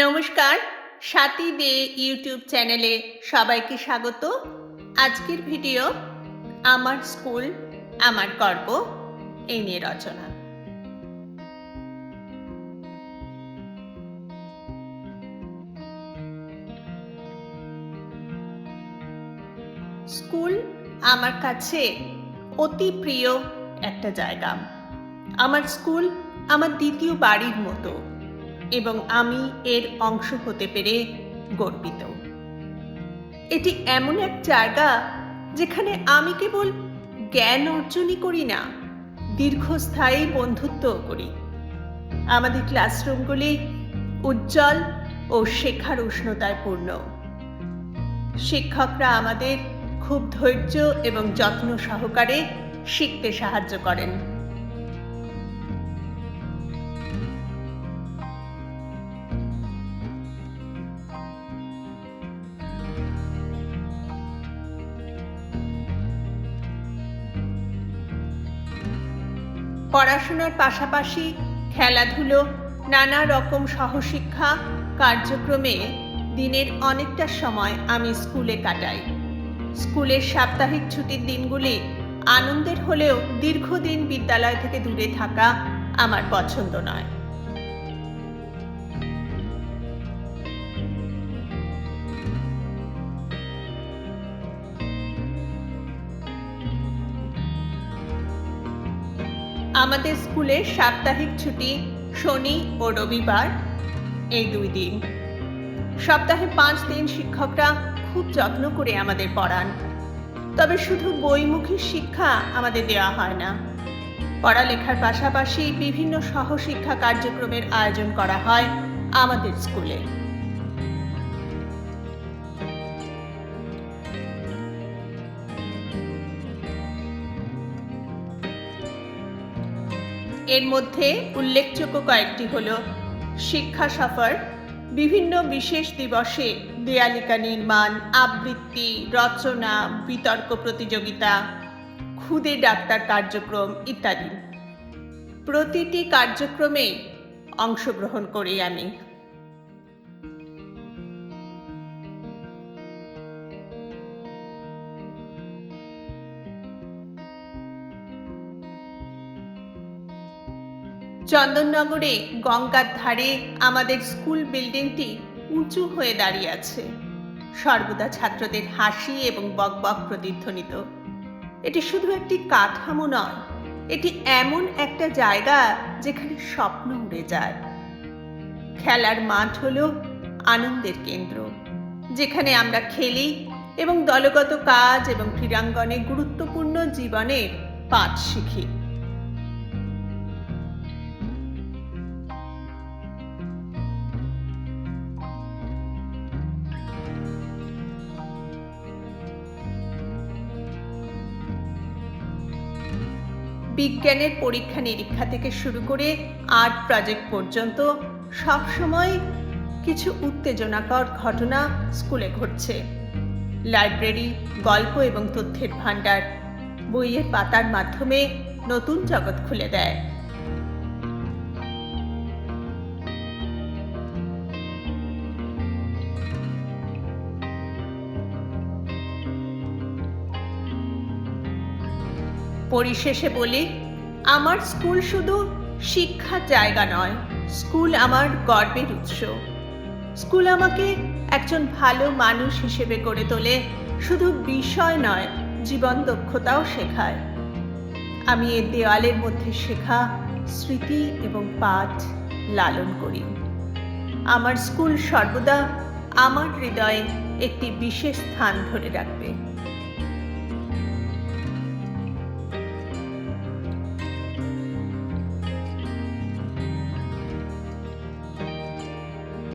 নমস্কার, সাথী দে ইউটিউব চ্যানেলে সবাইকে স্বাগত। আজকের ভিডিও, আমার স্কুল, আমার গর্ব, এই নিয়ে রচনা। স্কুল আমার কাছে অতি প্রিয় একটা জায়গা। আমার স্কুল আমার দ্বিতীয় বাড়ির মতো। এবং আমি এর অংশ হতে পেরে গর্বিত। এটি এমন এক জায়গা যেখানে আমি কেবল জ্ঞান অর্জনই করি না, দীর্ঘস্থায়ী বন্ধুত্বও করি। আমাদের ক্লাসরুমগুলি উজ্জ্বল ও শেখার উষ্ণতায় পূর্ণ। শিক্ষকরা আমাদের খুব ধৈর্য এবং যত্ন সহকারে শিখতে সাহায্য করেন। পড়াশোনার পাশাপাশি খেলাধুলো, নানা রকম সহশিক্ষা কার্যক্রমে দিনের অনেকটা সময় আমি স্কুলে কাটাই। স্কুলের সাপ্তাহিক ছুটির দিনগুলি আনন্দের হলেও দীর্ঘদিন বিদ্যালয় থেকে দূরে থাকা আমার পছন্দ নয়। আমাদের স্কুলের সাপ্তাহিক ছুটি শনি ও রবিবার এই দুই দিন। সপ্তাহে পাঁচ দিন শিক্ষকরা খুব যত্ন করে আমাদের পড়ান। তবে শুধু বইমুখী শিক্ষা আমাদের দেওয়া হয় না। পড়ালেখার পাশাপাশি বিভিন্ন সহশিক্ষা কার্যক্রমের আয়োজন করা হয় আমাদের স্কুলে। এর মধ্যে উল্লেখযোগ্য কয়েকটি হল শিক্ষা সফর, বিভিন্ন বিশেষ দিবসে দেয়ালিকা নির্মাণ, আবৃত্তি, রচনা, বিতর্ক প্রতিযোগিতা, খুদে ডাক্তার কার্যক্রম ইত্যাদি। প্রতিটি কার্যক্রমে অংশগ্রহণ করি আমি। চন্দননগরে গঙ্গার ধারে আমাদের স্কুল বিল্ডিংটি উঁচু হয়ে দাঁড়িয়ে আছে। সর্বদা ছাত্রদের হাসি এবং বকবক প্রতিধ্বনিত। এটি শুধু একটি কাঠামো নয়, এটি এমন একটা জায়গা যেখানে স্বপ্ন উড়ে যায়। খেলার মাঠ হল আনন্দের কেন্দ্র, যেখানে আমরা খেলি এবং দলগত কাজ এবং ক্রীড়াঙ্গনে গুরুত্বপূর্ণ জীবনের পাঠ শিখি। বিজ্ঞানের পরীক্ষা নিরীক্ষা থেকে শুরু করে আর্ট প্রজেক্ট পর্যন্ত সবসময় কিছু উত্তেজনাকর ঘটনা স্কুলে ঘটছে। লাইব্রেরি, গল্প এবং তথ্যের ভাণ্ডার বইয়ের পাতার মাধ্যমে নতুন জগৎ খুলে দেয়। পরিশেষে বলি, আমার স্কুল শুধু শিক্ষার জায়গা নয়, স্কুল আমার গর্বের উৎস। স্কুল আমাকে একজন ভালো মানুষ হিসেবে গড়ে তোলে, শুধু বিষয় নয়, জীবন দক্ষতাও শেখায়। আমি এর দেওয়ালের মধ্যে শেখা স্মৃতি এবং পাঠ লালন করি। আমার স্কুল সর্বদা আমার হৃদয়ে একটি বিশেষ স্থান ধরে রাখবে।